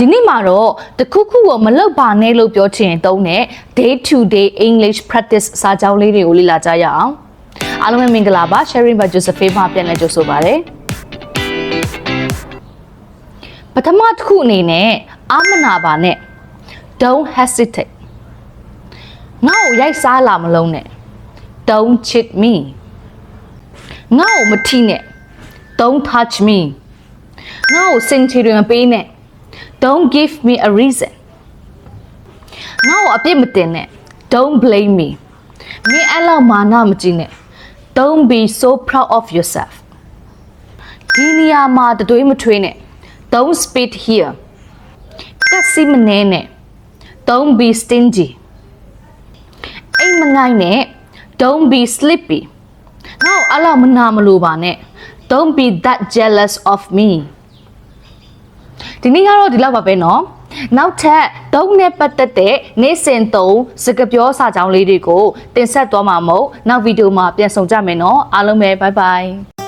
ဒီနေ့မှာတော့တခုခုကိုမလုပ်ပါနဲ့လို့ပြောချင်ရင်တုံးတဲ့ day to day English practice စာကြောင်းလေးတွေကိုလေ့လာကြရအောင်အားလုံးပဲမင်္ဂလာပါ sharing by Josephine မှာပြန်လည်ကြိုဆိုပါရစေပထမတစ်ခုအနေနဲ့အာမနာပါနဲ့ don't hesitate ငါ့ကိုရိုက်စားလာမလုံးနဲ့ don't cheat me ငါ့ကိုမထိနဲ့ don't touch me ငါ့ကိုစင်ချီတွေမပေးနဲ့ don't give me a reason ငါ့ကိုအပြစ်မတင်နဲ့ don't blame me မင်းအဲ့လောက်မာနမကြည့်နဲ့ don't be so proud of yourself ဒီနေရာမှာတတွေးမထွေးနဲ့ don't spit here တက်စီမနေနဲ့ don't be stingy အိမ်မငိုင်းနဲ့ don't be sleepy ငါ့ကိုအဲ့လောက်မနာမလို့ပါနဲ့ don't be that jealous of me ဒီနေ့ကတော့ဒီလောက်ပါပဲเนาะနောက်ထပ်သုံးနဲ့ပတ်သက်တဲ့နေ့စဉ်သုံးစကားပြောစာကြောင်းလေးတွေကိုတင်ဆက်သွားမှာမို့နောက်ဗီဒီယိုမှာပြန်ဆောင်ကြမယ်เนาะအားလုံးပဲ bye bye